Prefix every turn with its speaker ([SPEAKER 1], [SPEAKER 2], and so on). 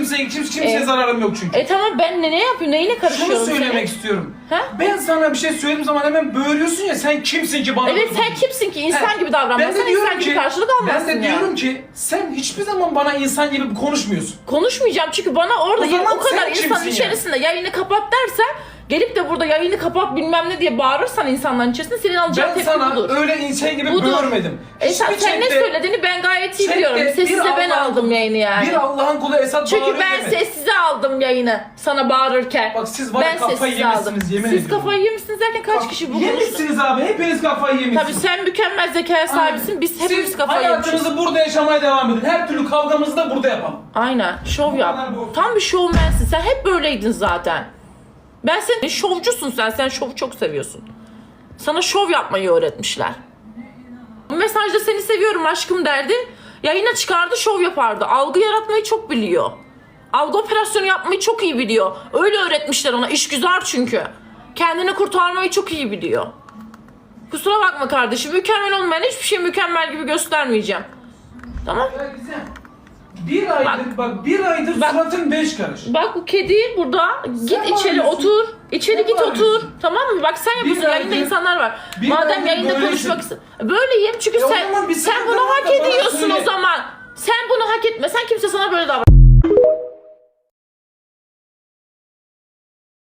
[SPEAKER 1] Kimseye, kimse, kimseye
[SPEAKER 2] E-
[SPEAKER 1] zararım yok çünkü.
[SPEAKER 2] E tamam ben ne, ne yapayım? Neyine
[SPEAKER 1] Şunu
[SPEAKER 2] karışıyorum
[SPEAKER 1] söylemek
[SPEAKER 2] senin?
[SPEAKER 1] istiyorum.
[SPEAKER 2] Ha?
[SPEAKER 1] Ben sana bir şey söylediğim zaman hemen böğürüyorsun ya sen kimsin ki bana
[SPEAKER 2] Evet
[SPEAKER 1] bunu-
[SPEAKER 2] sen kimsin ki? İnsan
[SPEAKER 1] He.
[SPEAKER 2] gibi davranmazsan insan gibi karşılık almazsın
[SPEAKER 1] Ben de
[SPEAKER 2] ya.
[SPEAKER 1] diyorum ki sen hiçbir zaman bana insan gibi konuşmuyorsun.
[SPEAKER 2] Konuşmayacağım çünkü bana orada
[SPEAKER 1] O
[SPEAKER 2] ya-
[SPEAKER 1] zaman
[SPEAKER 2] o kadar
[SPEAKER 1] sen
[SPEAKER 2] insanın
[SPEAKER 1] kimsin yani?
[SPEAKER 2] içerisinde yayını kapat dersen gelip de burada yayını kapat bilmem ne diye bağırırsan insanların içerisinde senin alacağın
[SPEAKER 1] Ben
[SPEAKER 2] tepki
[SPEAKER 1] sana
[SPEAKER 2] budur.
[SPEAKER 1] öyle insan gibi
[SPEAKER 2] Budur.
[SPEAKER 1] böğürmedim.
[SPEAKER 2] E sen, sen ne
[SPEAKER 1] chatte-
[SPEAKER 2] söylediğini ben gayet iyi
[SPEAKER 1] chatte
[SPEAKER 2] biliyorum. Sessize ben aldım yayını yani.
[SPEAKER 1] Bir Allah'ın kulu Esat
[SPEAKER 2] Çünkü ben sessize aldım yayını sana bağırırken.
[SPEAKER 1] Bak siz ya
[SPEAKER 2] ben
[SPEAKER 1] kafayı yemişsiniz yemin
[SPEAKER 2] Siz
[SPEAKER 1] ediyorum.
[SPEAKER 2] kafayı yemişsiniz derken kaç
[SPEAKER 1] Bak,
[SPEAKER 2] kişi bu?
[SPEAKER 1] Yemişsiniz abi hepiniz kafayı
[SPEAKER 2] Tabii
[SPEAKER 1] yemişsiniz.
[SPEAKER 2] sen mükemmel zekaya sahibisin. Biz hepimiz
[SPEAKER 1] Siz
[SPEAKER 2] kafayı yemişiz.
[SPEAKER 1] hayatınızı burada yaşamaya devam edin. Her türlü kavgamızı da burada yapalım.
[SPEAKER 2] Aynen. Şov yap. Tam bir şovmensin. Sen hep böyleydin zaten. Ben senin şovcusun sen. Sen şovu çok seviyorsun. Sana şov yapmayı öğretmişler. Mesajda seni seviyorum aşkım derdi. Yayına çıkardı şov yapardı. Algı yaratmayı çok biliyor. Algı operasyonu yapmayı çok iyi biliyor. Öyle öğretmişler ona. İşgüzar çünkü. Kendini kurtarmayı çok iyi biliyor. Kusura bakma kardeşim. Mükemmel olmayan hiçbir şey mükemmel gibi göstermeyeceğim. Tamam?
[SPEAKER 1] Güzel. Bir aydır bak, bir aydır
[SPEAKER 2] Bak-
[SPEAKER 1] suratın beş karış.
[SPEAKER 2] Bak bu kedi burada. Git
[SPEAKER 1] Sen
[SPEAKER 2] içeri
[SPEAKER 1] bağırıyorsun.
[SPEAKER 2] otur. İçeri
[SPEAKER 1] Sen
[SPEAKER 2] git otur. Tamam mı? Bak sen yapıyorsun. Yayında insanlar var. Madem yayında
[SPEAKER 1] böylesin.
[SPEAKER 2] konuşmak istiyorsun. Böyleyim çünkü
[SPEAKER 1] E
[SPEAKER 2] sen sen bunu hak ediyorsun o zaman. Sen bunu hak etme. Sen kimse sana böyle davran.